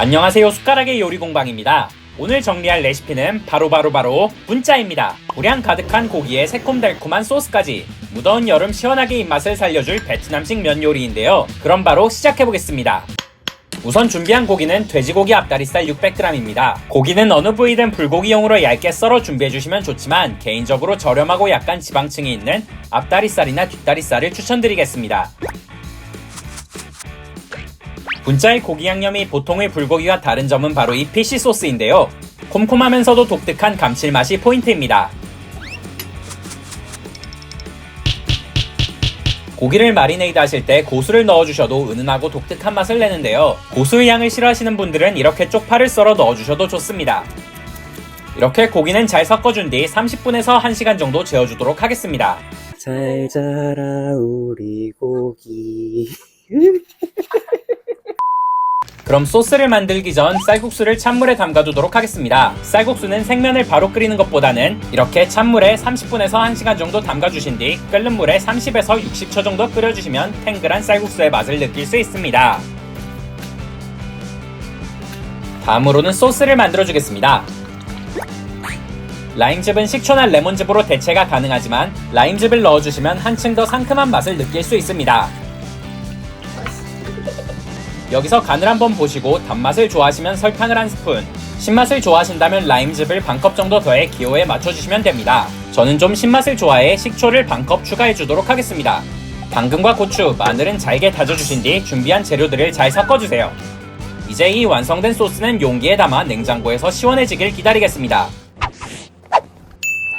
안녕하세요 숟가락의 요리 공방입니다. 오늘 정리할 레시피는 바로바로바로 분짜입니다. 불향 가득한 고기에 새콤달콤한 소스까지 무더운 여름 시원하게 입맛을 살려줄 베트남식 면 요리인데요. 그럼 바로 시작해보겠습니다. 우선 준비한 고기는 돼지고기 앞다리살 600g입니다. 고기는 어느 부위든 불고기용으로 얇게 썰어 준비해주시면 좋지만 개인적으로 저렴하고 약간 지방층이 있는 앞다리살이나 뒷다리살을 추천드리겠습니다. 분짜의 고기 양념이 보통의 불고기와 다른 점은 바로 이 피쉬 소스인데요. 콤콤하면서도 독특한 감칠맛이 포인트입니다. 고기를 마리네이드 하실 때 고수를 넣어주셔도 은은하고 독특한 맛을 내는데요. 고수의 향을 싫어하시는 분들은 이렇게 쪽파를 썰어 넣어주셔도 좋습니다. 이렇게 고기는 잘 섞어준 뒤 30분에서 1시간 정도 재워주도록 하겠습니다. 잘 자라 우리 고기 그럼 소스를 만들기 전 쌀국수를 찬물에 담가두도록 하겠습니다. 쌀국수는 생면을 바로 끓이는 것보다는 이렇게 찬물에 30분에서 1시간 정도 담가주신 뒤 끓는 물에 30에서 60초 정도 끓여주시면 탱글한 쌀국수의 맛을 느낄 수 있습니다. 다음으로는 소스를 만들어주겠습니다. 라임즙은 식초나 레몬즙으로 대체가 가능하지만 라임즙을 넣어주시면 한층 더 상큼한 맛을 느낄 수 있습니다. 여기서 간을 한번 보시고 단맛을 좋아하시면 설탕을 한 스푼, 신맛을 좋아하신다면 라임즙을 반컵 정도 더해 기호에 맞춰주시면 됩니다. 저는 좀 신맛을 좋아해 식초를 반컵 추가해 주도록 하겠습니다. 당근과 고추, 마늘은 잘게 다져주신 뒤 준비한 재료들을 잘 섞어주세요. 이제 이 완성된 소스는 용기에 담아 냉장고에서 시원해지길 기다리겠습니다.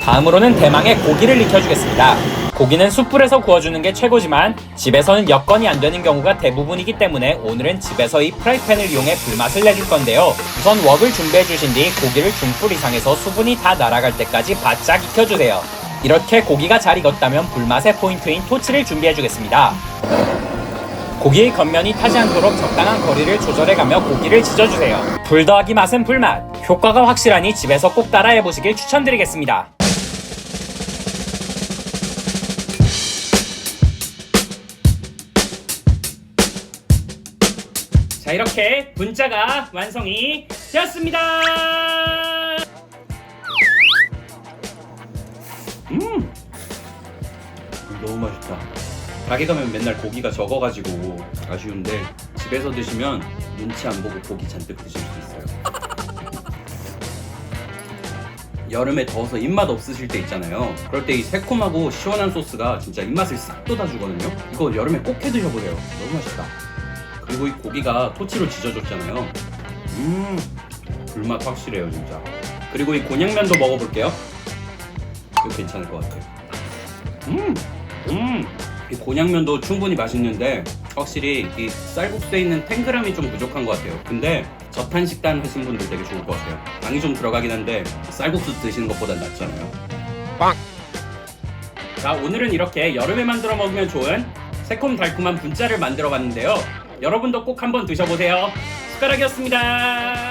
다음으로는 대망의 고기를 익혀주겠습니다. 고기는 숯불에서 구워주는 게 최고지만 집에서는 여건이 안 되는 경우가 대부분이기 때문에 오늘은 집에서 이 프라이팬을 이용해 불맛을 내줄 건데요. 우선 웍을 준비해 주신 뒤 고기를 중불 이상에서 수분이 다 날아갈 때까지 바짝 익혀주세요. 이렇게 고기가 잘 익었다면 불맛의 포인트인 토치를 준비해 주겠습니다. 고기의 겉면이 타지 않도록 적당한 거리를 조절해가며 고기를 지져주세요. 불 더하기 맛은 불맛. 효과가 확실하니 집에서 꼭 따라해 보시길 추천드리겠습니다. 자 이렇게 분짜가 완성이 되었습니다. 음 너무 맛있다. 가게 가면 맨날 고기가 적어가지고 아쉬운데 집에서 드시면 눈치 안 보고 고기 잔뜩 드실 수 있어요. 여름에 더워서 입맛 없으실 때 있잖아요. 그럴 때 이 새콤하고 시원한 소스가 진짜 입맛을 싹 돋아주거든요. 이거 여름에 꼭 해 드셔보세요. 너무 맛있다. 그리고 이 고기가 토치로 지져줬잖아요. 음, 불맛 확실해요, 진짜. 그리고 이 곤약면도 먹어볼게요. 이거 괜찮을 것 같아요. 음, 음, 이 곤약면도 충분히 맛있는데 확실히 이 쌀국수에 있는 탱글함이 좀 부족한 것 같아요. 근데 저탄 식단 하신 분들 되게 좋을 것 같아요. 당이 좀 들어가긴 한데 쌀국수 드시는 것보단 낫잖아요. 빵! 자, 오늘은 이렇게 여름에 만들어 먹으면 좋은 새콤달콤한 분짜를 만들어 봤는데요. 여러분도 꼭 한번 드셔보세요. 숟가락이었습니다.